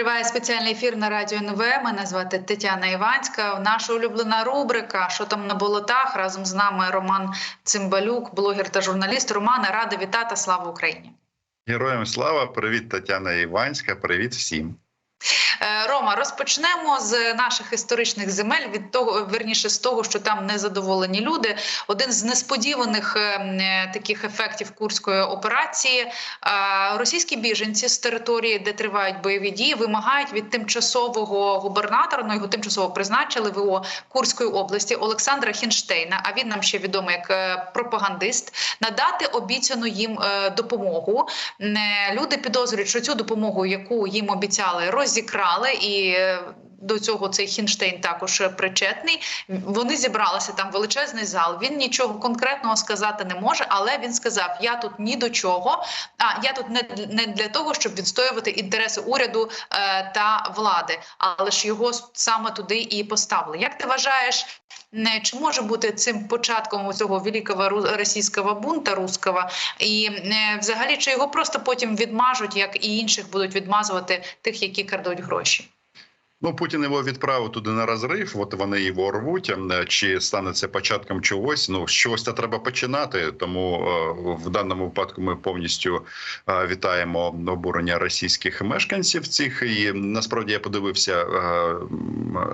Триває спеціальний ефір на радіо НВ. Мене звати Тетяна Іванська. Наша улюблена рубрика Що там на болотах разом з нами Роман Цимбалюк, блогер та журналіст. Романа рада вітати. Слава Україні! Героям слава, привіт, Тетяна Іванська, привіт всім. Е, Рома, розпочнемо з наших історичних земель. Від того, верніше, з того, що там незадоволені люди. Один з несподіваних е, е, таких ефектів курської операції. Російські біженці з території, де тривають бойові дії, вимагають від тимчасового губернатора, ну його тимчасово призначили ВО Курської області Олександра Хінштейна. А він нам ще відомий як пропагандист, надати обіцяну їм допомогу. Люди підозрюють, що цю допомогу, яку їм обіцяли, розікрали і. Е, До цього цей Хінштейн також причетний. Вони зібралися там величезний зал. Він нічого конкретного сказати не може, але він сказав: Я тут ні до чого. А я тут не, не для того, щоб відстоювати інтереси уряду е, та влади, але ж його саме туди і поставили. Як ти вважаєш, не чи може бути цим початком цього великого російського бунта руского, і е, взагалі чи його просто потім відмажуть, як і інших будуть відмазувати тих, які крадуть гроші? Ну, Путін його відправив туди на розрив. От вони його рвуть. Е, Чи стане це початком чогось? Ну з чогось це треба починати. Тому е, в даному випадку ми повністю е, вітаємо обурення російських мешканців. Цих і насправді я подивився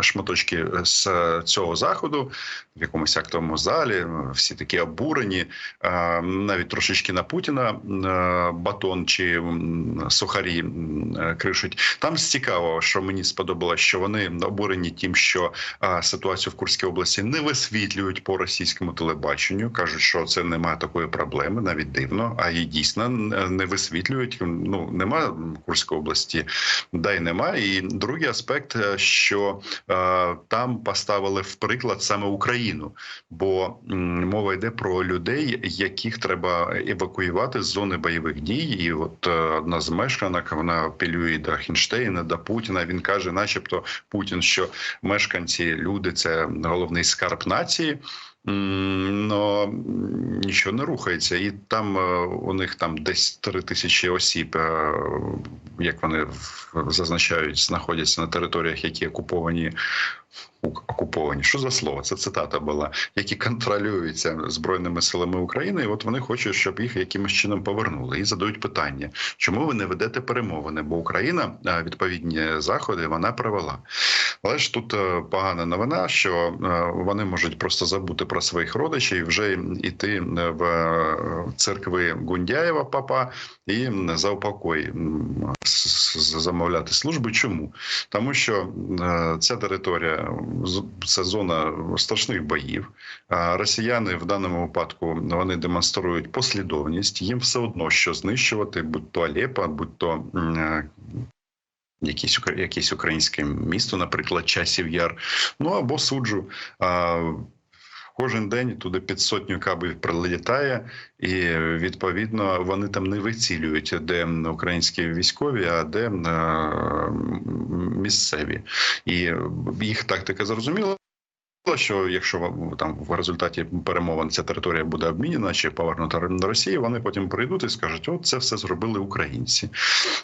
шматочки з цього заходу в якомусь актовому залі. Всі такі обурені, навіть трошечки на Путіна батон чи сухарі кришуть. Там цікаво, що мені сподобалось, що вони обурені тим, що ситуацію в Курській області не висвітлюють по російському телебаченню. кажуть, що це немає такої проблеми, навіть дивно. А її дійсно не висвітлюють. Ну немає в Курській області, да й немає. І другий аспект, е, що е, там поставили в приклад саме Україну, бо мова йде про людей, яких треба евакуювати з зони бойових дій. І от е, одна з мешканок вона апелює до Хінштейна, до Путіна. Він каже, начебто, Путін, що мешканці, люди це головний скарб нації. Но нічого не рухається, і там е, у них там десь три тисячі осіб, е, як вони зазначають, знаходяться на територіях, які окуповані. Окуповані, що за слово? Це цитата була, які контролюються збройними силами України. І от вони хочуть, щоб їх якимось чином повернули і задають питання, чому ви не ведете перемовини? Бо Україна е, відповідні заходи вона провела. Але ж тут е, погана новина, що е, вони можуть просто забути про своїх родичів і вже йти в церкви Гундяєва папа і за упокой замовляти служби. Чому? Тому що ця територія це зона страшних боїв. Росіяни в даному випадку вони демонструють послідовність. Їм все одно що знищувати, будь то Алепа, будь то якісь е, якесь якесь українське місто, наприклад, часів яр. Ну або суджу. Кожен день туди під сотню кабів прилітає, і відповідно вони там не вицілюють, де українські військові, а де е, місцеві. І їх тактика зрозуміла. Що якщо там в результаті перемовин ця територія буде обмінена чи повернута до Росії, вони потім прийдуть і скажуть: от це все зробили українці.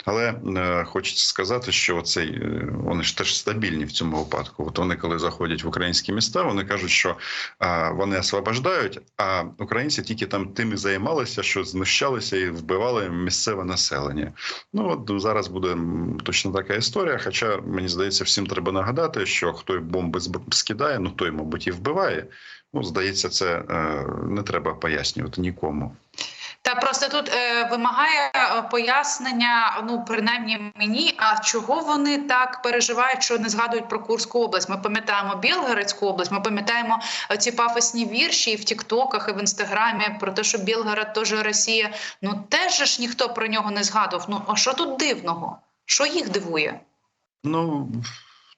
Але е, хочеться сказати, що цей е, вони ж теж стабільні в цьому випадку. От вони, коли заходять в українські міста, вони кажуть, що е, вони освобождають, а українці тільки там тим і займалися, що знущалися і вбивали місцеве населення. Ну от зараз буде точно така історія. Хоча мені здається, всім треба нагадати, що хто бомби скидає, ну той, мабуть, і вбиває. Ну, здається, це е, не треба пояснювати нікому. Та просто тут е, вимагає е, пояснення, ну принаймні мені. А чого вони так переживають, що не згадують про Курську область? Ми пам'ятаємо Білгородську область. Ми пам'ятаємо е, ці пафосні вірші і в Тіктоках, і в інстаграмі про те, що Білгород теж Росія. Ну теж ж ніхто про нього не згадував. Ну а що тут дивного? Що їх дивує? Ну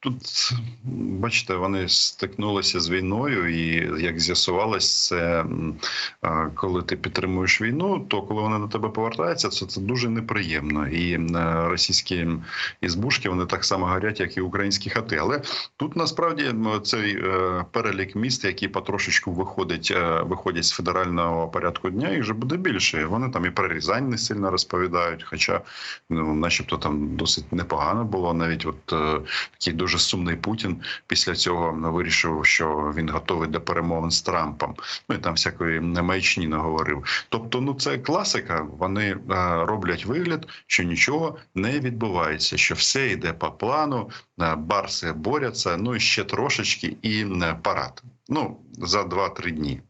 Тут бачите, вони стикнулися з війною, і як з'ясувалось, це коли ти підтримуєш війну, то коли вони до тебе повертаються, це, це дуже неприємно. І е, російські ізбушки вони так само горять, як і українські хати. Але тут насправді цей е, перелік міст, які потрошечку виходять, е, виходять з федерального порядку дня, їх вже буде більше. Вони там і про Рязань не сильно розповідають, хоча ну, начебто там досить непогано було. Навіть от е, такий дуже сумний Путін після цього вирішив, що він готовий до перемовин з Трампом. Ну і там всякої маячні наговорив. Тобто, ну це класика. Вони е, роблять вигляд, що нічого не відбувається, що все йде по плану, е, барси борються. Ну і ще трошечки, і е, парад. Ну за 2-3 дні.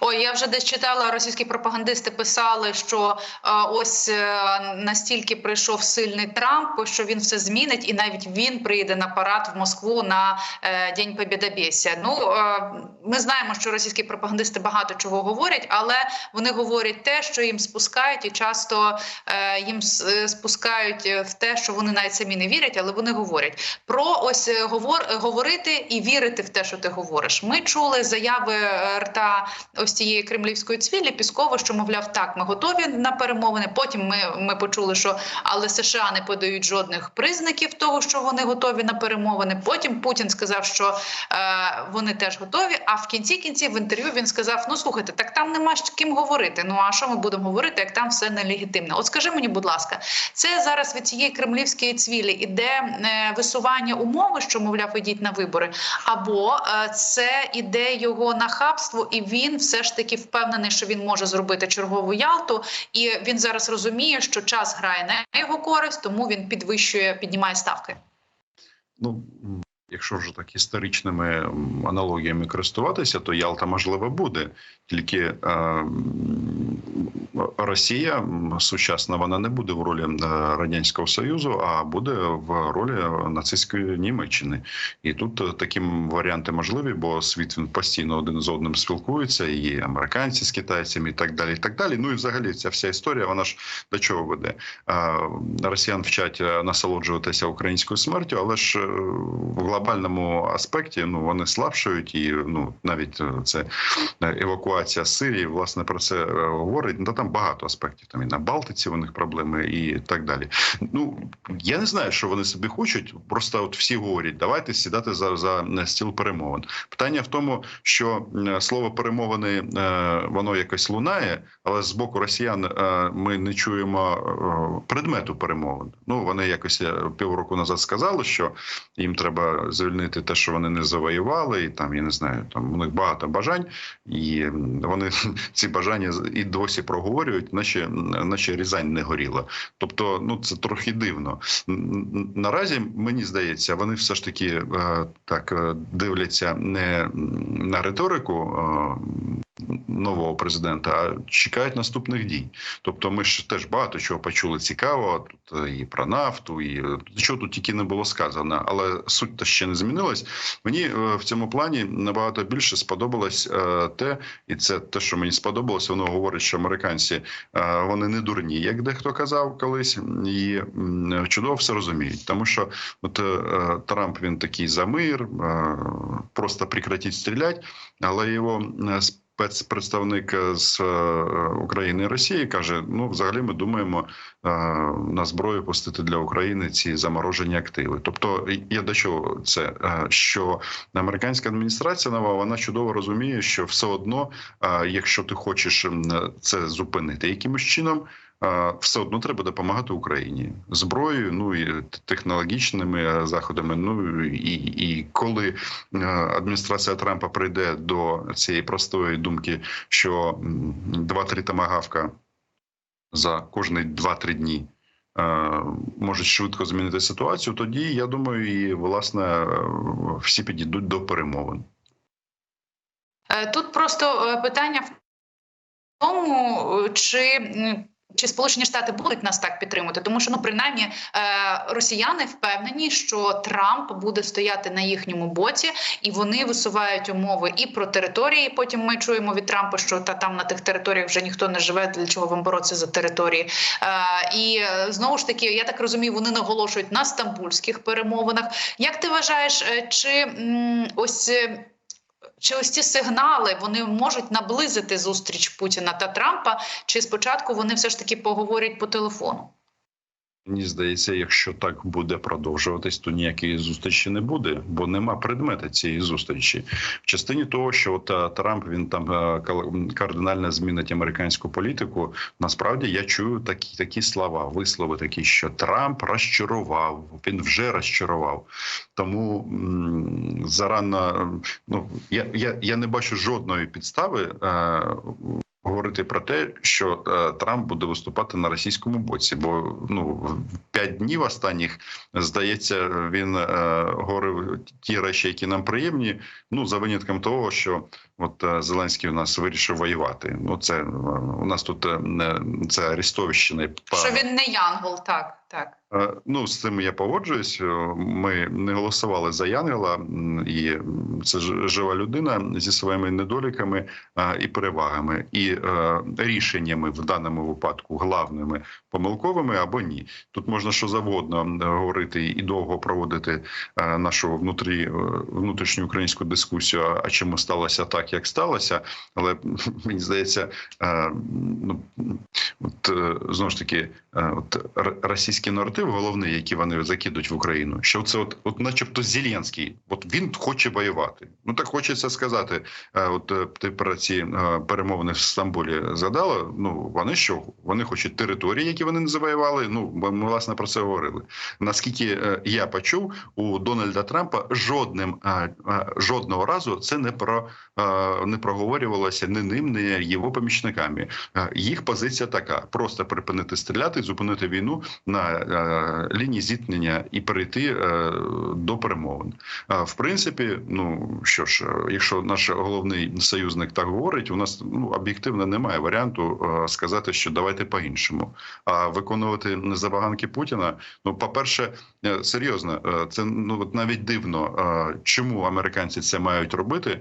Ой, я вже десь читала, російські пропагандисти писали, що е, ось е, настільки прийшов сильний Трамп, що він все змінить, і навіть він прийде на парад в Москву на е, День Побєдобєсія. Ну е, ми знаємо, що російські пропагандисти багато чого говорять, але вони говорять те, що їм спускають, і часто е, їм е, спускають в те, що вони навіть самі не вірять, але вони говорять про ось говор, говорити і вірити в те, що ти говориш. Ми чули заяви рта ось цієї кремлівської цвілі Піскова, що мовляв, так, ми готові на перемовини. Потім ми, ми почули, що але США не подають жодних признаків того, що вони готові на перемовини. Потім Путін сказав, що е, вони теж готові. А в кінці кінців в інтерв'ю він сказав: Ну слухайте, так там нема з ким говорити. Ну а що ми будемо говорити, як там все нелегітимне? От скажи мені, будь ласка, це зараз від цієї кремлівської цвілі іде е, висування умови, що мовляв, ідіть на вибори, або е, це іде його нахабство, і він все ж таки впевнений, що він може зробити чергову Ялту, і він зараз розуміє, що час грає на його користь, тому він підвищує, піднімає ставки. Ну якщо вже так історичними аналогіями користуватися, то Ялта можливо буде. Тільки е, Росія сучасна вона не буде в ролі е, радянського союзу, а буде в ролі нацистської Німеччини. І тут е, такі варіанти можливі, бо світ він постійно один з одним спілкується, і американці з китайцями, і так далі. І так далі. Ну і взагалі ця вся історія, вона ж до чого веде? Е, Росіян вчать е, насолоджуватися українською смертю, але ж е, в глобальному аспекті ну вони слабшають, і ну навіть е, це е, евакуація з Сирії, власне, про це е, говорить. Ну там багато аспектів. Там і на Балтиці у них проблеми, і так далі. Ну я не знаю, що вони собі хочуть. Просто от всі говорять, давайте сідати за, за стіл перемовин. Питання в тому, що слово перемовини воно якось лунає, але з боку росіян ми не чуємо предмету перемовин. Ну вони якось півроку назад сказали, що їм треба звільнити те, що вони не завоювали, і там я не знаю, там у них багато бажань, і вони ці бажання і досі проговорюють, наче наче Рязань не горіла. Тобто, ну це трохи дивно. Наразі мені здається, вони все ж таки е, так е, дивляться не на риторику. Е, Нового президента, а чекають наступних дій. Тобто, ми ж теж багато чого почули цікавого. Тут е, і про нафту, і е, що тут тільки не було сказано, але суть то ще не змінилась. Мені е, в цьому плані набагато більше сподобалось е, те, і це те, що мені сподобалось. Воно говорить, що американці е, вони не дурні, як дехто казав колись, і чудово все розуміють. Тому що от е, Трамп він такий за мир, е, просто прекратіть стріляти, але його е, спецпредставник з е, України і Росії каже: ну, взагалі, ми думаємо е, на зброю пустити для України ці заморожені активи. Тобто, я до чого це Е, що американська адміністрація нова вона чудово розуміє, що все одно, е, якщо ти хочеш це зупинити якимось чином. Все одно треба допомагати Україні зброєю, ну і технологічними е, заходами. Ну і, і коли е, адміністрація Трампа прийде до цієї простої думки, що м, 2-3 тамагавка за кожні 2-3 дні е, можуть швидко змінити ситуацію, тоді я думаю, і власне всі підійдуть до перемовин. Тут просто питання в тому, чи чи Сполучені Штати будуть нас так підтримувати? Тому що ну принаймні е, росіяни впевнені, що Трамп буде стояти на їхньому боці, і вони висувають умови і про території. Потім ми чуємо від Трампа, що та там на тих територіях вже ніхто не живе. Для чого вам боротися за території? Е, і е, знову ж таки, я так розумію, вони наголошують на стамбульських перемовинах. Як ти вважаєш, чи ось? Чи ось ці сигнали вони можуть наблизити зустріч Путіна та Трампа? Чи спочатку вони все ж таки поговорять по телефону? Мені здається, якщо так буде продовжуватись, то ніякої зустрічі не буде, бо нема предмета цієї зустрічі. В частині того, що от е, Трамп він там е, кардинально змінить американську політику. Насправді я чую такі такі слова, вислови такі, що Трамп розчарував. Він вже розчарував. Тому зарано ну я, я, я не бачу жодної підстави. Говорити про те, що е, Трамп буде виступати на російському боці, бо ну п'ять днів останніх здається, він е, говорив ті речі, які нам приємні. Ну за винятком того, що от е, Зеленський у нас вирішив воювати. Ну це е, у нас тут е, не- це Арестовщина. Що він не Янгол, так так. Е, Ну, з цим я погоджуюсь. Е, Ми не голосували за Янгела, і це жива людина зі своїми недоліками е, і перевагами, і е, рішеннями в даному випадку главними помилковими або ні. Тут можна що завгодно говорити і довго проводити е, нашу внутрі е, внутрішню українську дискусію. а- А чому сталося так, як сталося? Але мені здається, е, ну от е, знову ж таки, е, от російський наратив, головний, який вони закидують в Україну, що це, от, от, начебто, Зеленський, от він хоче воювати. Ну так хочеться сказати. От ти про ці перемовини в Стамбулі згадала. Ну вони що? Вони хочуть території, які вони не завоювали. Ну ми власне про це говорили. Наскільки я почув, у Дональда Трампа жодним жодного разу це не про не проговорювалося ні ним, ні його помічниками. Е, Їх позиція така: просто припинити стріляти, зупинити війну на е, лінії зіткнення і перейти е, до перемовин. В принципі, ну що ж, якщо наш головний союзник так говорить, у нас ну об'єктивно немає варіанту сказати, що давайте по-іншому. А виконувати забаганки Путіна. Ну, по-перше, е, серйозно, це ну навіть дивно, чому американці це мають робити.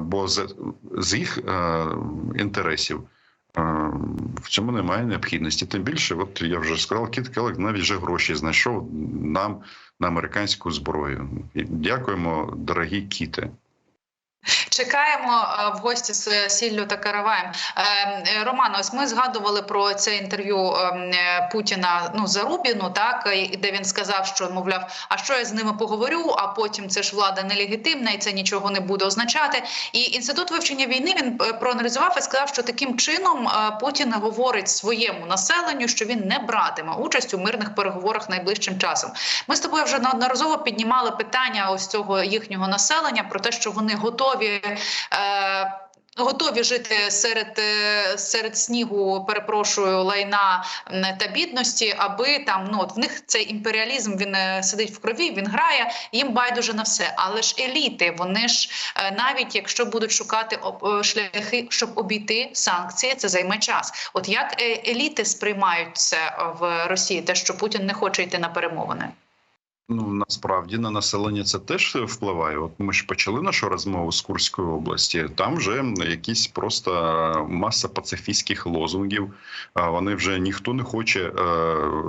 Бо з, з їх е, інтересів е, в цьому немає необхідності. Тим більше, от я вже сказав, Кіт Келек навіть вже гроші знайшов нам на американську зброю. Дякуємо, дорогі кіти. Чекаємо е, в гості з Сіллю та Караваєм. Е, е, Роман, ось ми згадували про це інтерв'ю е, е, Путіна ну Зарубіну, так де він сказав, що мовляв, а що я з ними поговорю? А потім це ж влада нелегітимна, і це нічого не буде означати. І інститут вивчення війни він проаналізував і сказав, що таким чином Путін говорить своєму населенню, що він не братиме участь у мирних переговорах найближчим часом. Ми з тобою вже неодноразово піднімали питання ось цього їхнього населення про те, що вони готові. Е, Готові жити серед е, серед снігу, перепрошую, лайна та бідності, аби там ну от в них цей імперіалізм він е, сидить в крові, він грає, їм байдуже на все. Але ж еліти, вони ж е, навіть якщо будуть шукати шляхи, щоб обійти санкції, це займе час. От як еліти сприймають це в Росії, те, що Путін не хоче йти на перемовини. Ну насправді на населення це теж впливає. От ми ж почали нашу розмову з Курської області. Там вже якісь просто маса пацифістських лозунгів. А вони вже ніхто не хоче е,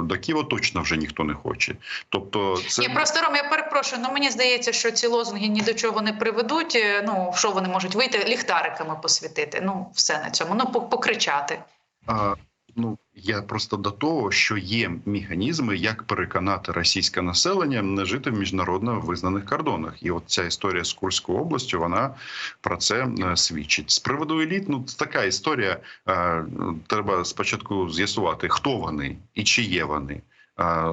до Києва. Точно вже ніхто не хоче. Тобто, це Ні, просто Ром, я перепрошую. Ну мені здається, що ці лозунги ні до чого не приведуть. Е, Ну що вони можуть вийти ліхтариками посвітити? Ну все на цьому. Ну покричати. А, ну я просто до того, що є механізми, як переконати російське населення не жити в міжнародно визнаних кордонах. І от ця історія з Курською областю вона про це е, свідчить. З приводу еліт, ну така історія. Е, Треба спочатку з'ясувати, хто вони і чи є вони. Е,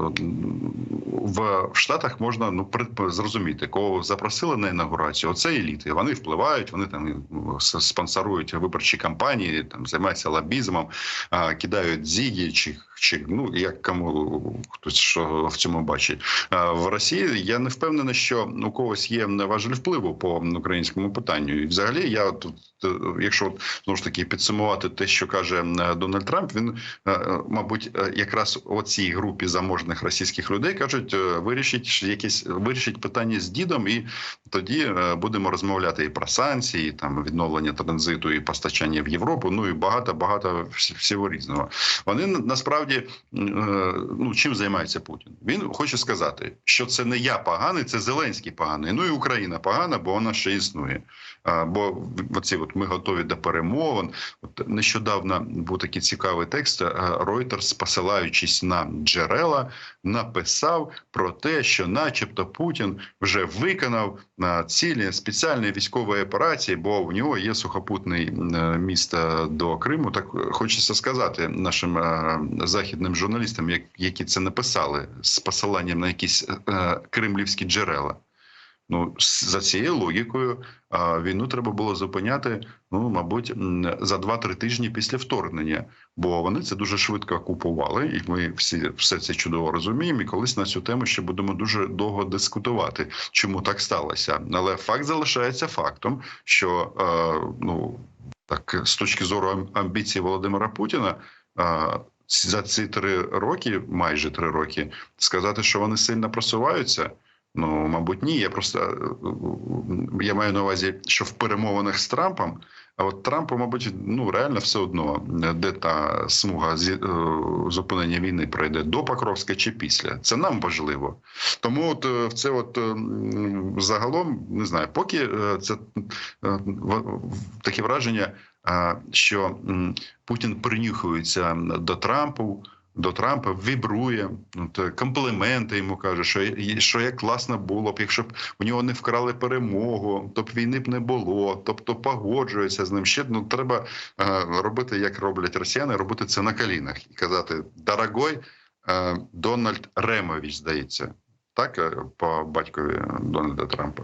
В Штатах можна ну зрозуміти, кого запросили на інаугурацію. Оце еліти. Вони впливають, вони там ну, спонсорують виборчі кампанії, там займаються лобізмом, кидають зігі чи чи ну як кому хтось що в цьому бачить в Росії. Я не впевнений, що у когось є важель впливу по українському питанню. І взагалі, я тут, е, якщо знову ж таки підсумувати те, що каже Дональд Трамп, він е, е, мабуть якраз оцій групі заможних російських людей кажуть, вирішить якісь вирішить питання з дідом, і тоді будемо розмовляти і про санкції, і там відновлення транзиту і постачання в Європу. Ну і багато багато всього різного. Вони на- насправді е, ну чим займається Путін? Він хоче сказати, що це не я поганий, це Зеленський поганий. Ну і Україна погана, бо вона ще існує. Бо оці от ми готові до перемовин. От нещодавно був такий цікавий текст. е, Reuters, посилаючись на джерела, написав про те, що, начебто, Путін вже виконав цілі спеціальної військової операції, бо в нього є сухопутний е, міст е, до Криму. Так е, хочеться сказати нашим е, західним журналістам, які це написали з посиланням на якісь е, кремлівські джерела. Ну, за цією логікою, війну треба було зупиняти, ну, мабуть, за 2-3 тижні після вторгнення, бо вони це дуже швидко окупували, і ми всі все це чудово розуміємо. І колись на цю тему ще будемо дуже довго дискутувати, чому так сталося. Але факт залишається фактом, що е, ну так з точки зору ам- амбіцій Володимира Путіна. Е, За ці три роки, майже три роки, сказати, що вони сильно просуваються. Ну, мабуть, ні. Я просто е, я маю на увазі, що в перемовинах з Трампом, а от Трампу, мабуть, ну реально все одно, де та смуга е, зупинення війни пройде до Покровська чи після. Це нам важливо. Тому от е, в це, от е, загалом не знаю, поки е, це е, таке враження, е, що Путін принюхується до Трампу до Трампа вібрує, от, е, компліменти йому каже, що, що як класно було б, якщо б у нього не вкрали перемогу, то б війни б не було. Тобто погоджується з ним. Ще ну треба е, робити, як роблять росіяни, робити це на колінах і казати: дорогой е, Дональд Ремович, здається, так е, по батькові Дональда Трампа.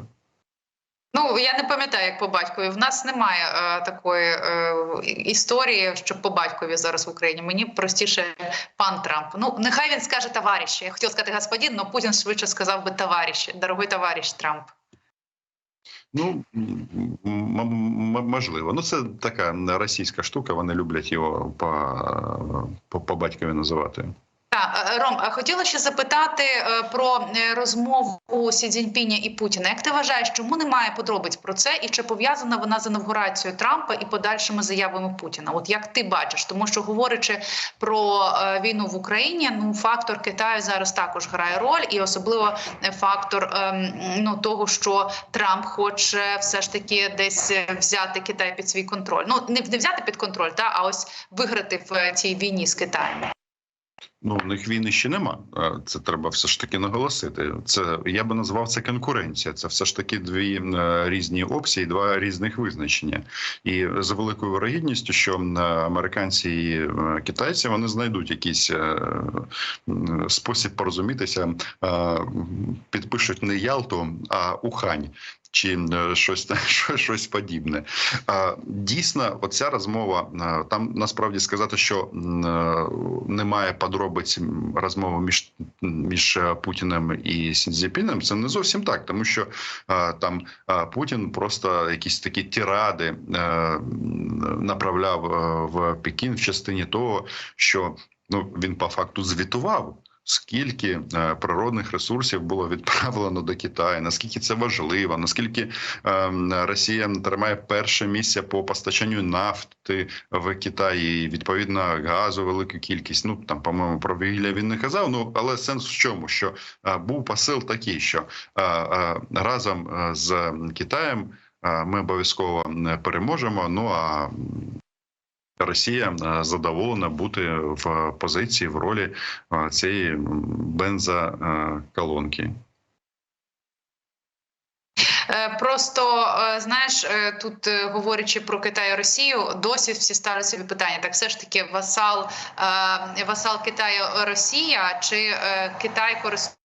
Ну я не пам'ятаю, як по батькові. В нас немає е, такої е, історії, що по батькові зараз в Україні. Мені простіше пан Трамп. Ну нехай він скаже товариші. Я хотіла сказати господин, але Путін швидше сказав би товариші. Дорогой товариш Трамп. Ну можливо. Ну це така російська штука. Вони люблять його по батькові називати. Так, е, Ром, хотіла ще запитати е, про е, розмову Сі Цзіньпіня і Путіна. Як ти вважаєш, чому немає подробиць про це, і чи пов'язана вона з інавгурацією Трампа і подальшими заявами Путіна? От як ти бачиш, тому що говорячи про е, війну в Україні, ну фактор Китаю зараз також грає роль, і особливо е, фактор ем, ну того, що Трамп хоче все ж таки десь е, взяти Китай під свій контроль. Ну не, взяти під контроль, та а ось виграти в е, цій війні з Китаєм. Ну, у них війни ще нема. Це треба все ж таки наголосити. Це я би назвав це конкуренція. Це все ж таки дві е, різні опції, два різних визначення. І за великою вирогідністю, що американці і е, китайці вони знайдуть якийсь е, спосіб порозумітися, підпишуть не Ялту, а Ухань. Чи е, щось щось подібне. Дійсно, оця розмова е, там насправді сказати, що е, немає подробиць розмови між між Путіним і Сінзіпіном. Це не зовсім так, тому що там Путін просто якісь такі тиради е, направляв в Пекін в частині того, що ну він по факту звітував. Скільки е, природних ресурсів було відправлено до Китаю? Наскільки це важливо? Наскільки е, Росія тримає перше місце по постачанню нафти в Китаї, і, відповідно газу, велику кількість. Ну там, по-моєму, про вугілля він не казав. Ну але сенс в чому? Що е, був посил такий, що е, разом з Китаєм ми обов'язково переможемо. Ну а Росія е, задоволена бути в позиції в ролі е, цієї бензоколонки. Е, Е, Просто е, знаєш, е, тут е, говорячи про Китай і Росію, досі всі ставлять собі питання: так все ж таки васал, е, васал Китаю Росія, чи е, Китай користується,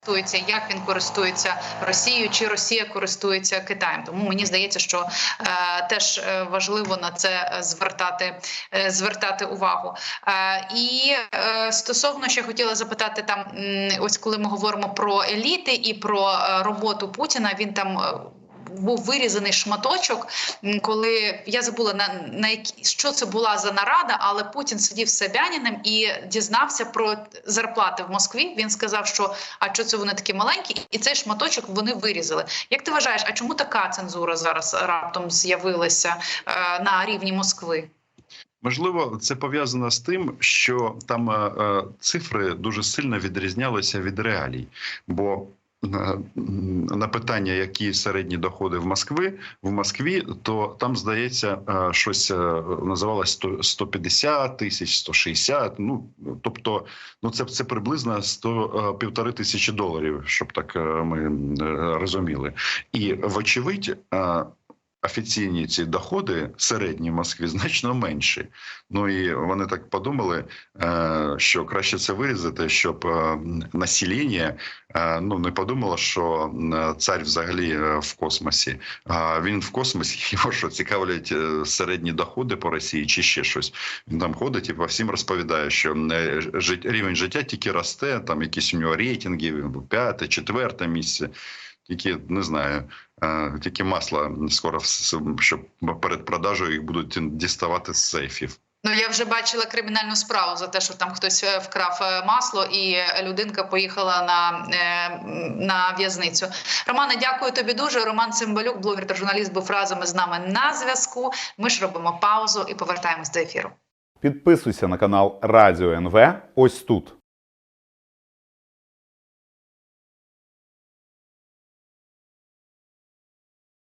як він користується Росією, чи Росія користується Китаєм? Тому мені здається, що е, теж е, важливо на це е, звертати, е, звертати увагу. Е, І е, стосовно ще хотіла запитати там, ось коли ми говоримо про еліти і про е, роботу Путіна, він там. Був вирізаний шматочок, коли я забула на, на які що це була за нарада, але Путін сидів з Собяніним і дізнався про зарплати в Москві. Він сказав, що а що це вони такі маленькі, і цей шматочок вони вирізали. Як ти вважаєш, а чому така цензура зараз раптом з'явилася е, на рівні Москви? Можливо, це пов'язано з тим, що там е, е, цифри дуже сильно відрізнялися від реалій. Бо на питання, які середні доходи в Москві, в Москві, то там здається е, щось е, називалось 150 тисяч, 160, Ну тобто, ну це це приблизно 100, е, півтори тисячі доларів, щоб так е, ми е, розуміли. І вочевидь. Офіційні ці доходи середні в Москві значно менші. Ну і вони так подумали, е, що краще це вирізати, щоб е, населення е, ну не подумало, що цар взагалі в космосі. А він в космосі його що цікавлять середні доходи по Росії чи ще щось. Він там ходить і по всім розповідає, що рівень життя тільки росте. Там якісь у нього рейтинги, п'яте, четверте місце. Тільки не знаю, е, тільки масло скоро щоб перед продажею їх будуть діставати з сейфів. Ну я вже бачила кримінальну справу за те, що там хтось е, вкрав е, масло, і людинка поїхала на, на в'язницю. Романе, дякую тобі дуже. Роман Цимбалюк, блогер та журналіст, був разом із нами на зв'язку. Ми ж робимо паузу і повертаємось до ефіру. Підписуйся на канал Радіо НВ ось тут.